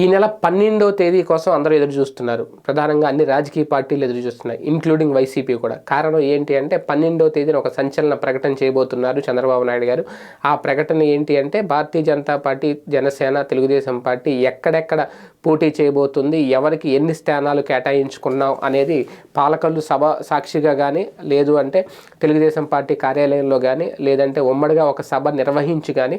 ఈ నెల పన్నెండవ తేదీ కోసం అందరూ ఎదురు చూస్తున్నారు. ప్రధానంగా అన్ని రాజకీయ పార్టీలు ఎదురు చూస్తున్నాయి ఇంక్లూడింగ్ వైసీపీ కూడా. కారణం ఏంటి అంటే పన్నెండవ తేదీన ఒక సంచలన ప్రకటన చేయబోతున్నారు చంద్రబాబు నాయుడు గారు. ఆ ప్రకటన ఏంటి అంటే భారతీయ జనతా పార్టీ జనసేన తెలుగుదేశం పార్టీ ఎక్కడెక్కడ పోటీ చేయబోతుంది. ఎవరికి ఎన్ని స్థానాలు కేటాయించుకున్నాం అనేది పాలకలు సభ సాక్షిగా కానీ లేదు అంటే తెలుగుదేశం పార్టీ కార్యాలయంలో కానీ లేదంటే ఉమ్మడిగా ఒక సభ నిర్వహించి కానీ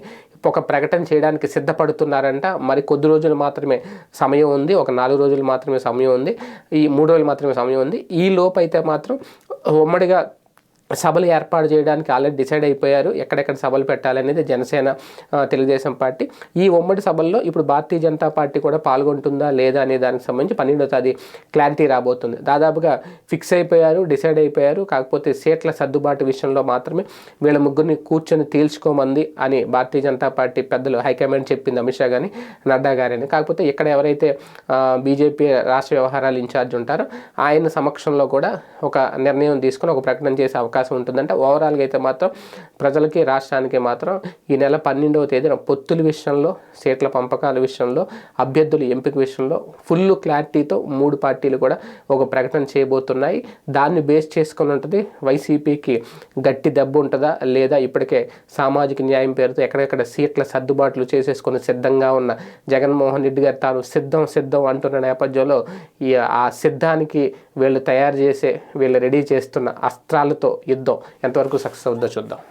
ఒక ప్రకటన చేయడానికి సిద్ధపడుతున్నారంట. మరి కొద్ది రోజులు మాత్రమే సమయం ఉంది. ఒక నాలుగు రోజులు మాత్రమే సమయం ఉంది. ఈ మూడు రోజులు మాత్రమే సమయం ఉంది. ఈ లోపు అయితే మాత్రం ఉమ్మడిగా సభలు ఏర్పాటు చేయడానికి ఆల్రెడీ డిసైడ్ అయిపోయారు. ఎక్కడెక్కడ సభలు పెట్టాలనేది జనసేన తెలుగుదేశం పార్టీ. ఈ ఉమ్మడి సభల్లో ఇప్పుడు భారతీయ జనతా పార్టీ కూడా పాల్గొంటుందా లేదా అనే దానికి సంబంధించి పన్నెండో తేదీ క్లారిటీ రాబోతుంది. దాదాపుగా ఫిక్స్ అయిపోయారు డిసైడ్ అయిపోయారు. కాకపోతే సీట్ల సర్దుబాటు విషయంలో మాత్రమే వీళ్ళ ముగ్గురిని కూర్చొని తేల్చుకోమంది అని భారతీయ జనతా పార్టీ పెద్దలు హైకమాండ్ చెప్పింది అమిత్ షా కానీ నడ్డా గారని. కాకపోతే ఇక్కడ ఎవరైతే బీజేపీ రాష్ట్ర వ్యవహారాలు ఇన్ఛార్జ్ ఉంటారో ఆయన సమక్షంలో కూడా ఒక నిర్ణయం తీసుకుని ఒక ప్రకటన చేసే అవకాశం అవకాశం ఉంటుందంటే ఓవరాల్గా అయితే మాత్రం ప్రజలకి రాష్ట్రానికి మాత్రం ఈ నెల పన్నెండవ తేదీన పొత్తుల విషయంలో సీట్ల పంపకాల విషయంలో అభ్యర్థుల ఎంపిక విషయంలో ఫుల్ క్లారిటీతో మూడు పార్టీలు కూడా ఒక ప్రకటన చేయబోతున్నాయి. దాన్ని బేస్ చేసుకుని ఉంటుంది వైసీపీకి గట్టి దెబ్బ ఉంటుందా? లేదా ఇప్పటికే సామాజిక న్యాయం పేరుతో ఎక్కడెక్కడ సీట్ల సర్దుబాట్లు చేసేసుకొని సిద్ధంగా ఉన్న జగన్మోహన్ రెడ్డి గారు తాను సిద్ధం సిద్ధం అంటున్న నేపథ్యంలో ఈ ఆ సిద్ధానికి వీళ్ళు తయారు చేసే వీళ్ళు రెడీ చేస్తున్న అస్త్రాలతో యుద్ధం ఎంతవరకు సక్సెస్ అవుద్దో చూద్దాం.